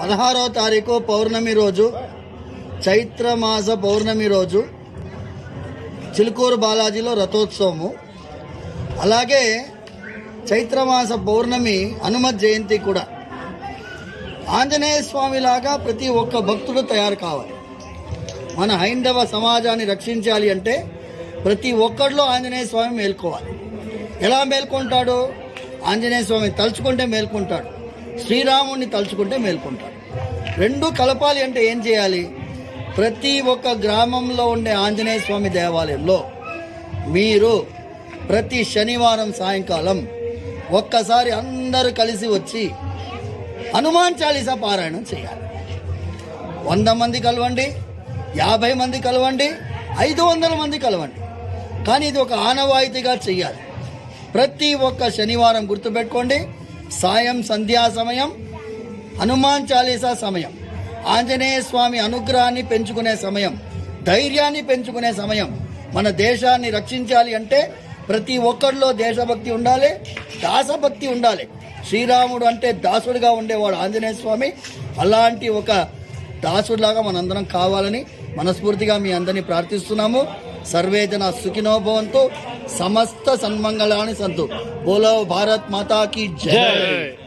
పదహారవ తారీఖు పౌర్ణమి రోజు చైత్రమాస పౌర్ణమి రోజు చిలుకూరు బాలాజీలో రథోత్సవము. అలాగే చైత్రమాస పౌర్ణమి హనుమత్ జయంతి కూడా. ఆంజనేయ స్వామిలాగా ప్రతి ఒక్క భక్తుడు తయారు కావాలి. మన హైందవ సమాజాన్ని రక్షించాలి అంటే ప్రతి ఒక్కరిలో ఆంజనేయ స్వామి మేల్కోవాలి. ఎలా మేల్కొంటాడు? ఆంజనేయ స్వామి తలుచుకుంటే మేల్కొంటాడు. శ్రీరాముడిని తలుచుకుంటే మేల్కొంటాడు రెండు కలపాలి అంటే ఏం చేయాలి? ప్రతి ఒక్క గ్రామంలో ఉండే ఆంజనేయ స్వామి దేవాలయంలో మీరు ప్రతి శనివారం సాయంకాలం ఒక్కసారి అందరూ కలిసి వచ్చి హనుమాన్ చాలీసా పారాయణం చేయాలి. వంద మంది కలవండి యాభై మంది కలవండి ఐదు వందల మంది కలవండి. కానీ ఇది ఒక ఆనవాయితీగా చెయ్యాలి ప్రతి ఒక్క శనివారం గుర్తుపెట్టుకోండి సాయం సంధ్యా సమయం హనుమాన్ చాలీసా సమయం. ఆంజనేయ స్వామి అనుగ్రహాన్ని పెంచుకునే సమయం ధైర్యాన్ని పెంచుకునే సమయం. మన దేశాన్ని రక్షించాలి అంటే ప్రతి ఒక్కరిలో దేశభక్తి ఉండాలి దాసభక్తి ఉండాలి. శ్రీరాముడు అంటే దాసుడిగా ఉండేవాడు ఆంజనేయ స్వామి. అలాంటి ఒక దాసుడిలాగా మనందరం కావాలని మనస్ఫూర్తిగా మీ అందరినీ ప్రార్థిస్తున్నాము. సర్వే జన భవంతు. సమస్త సన్మంగళాన్ని సంతు. బోలో భారత్ మాతాకి జై.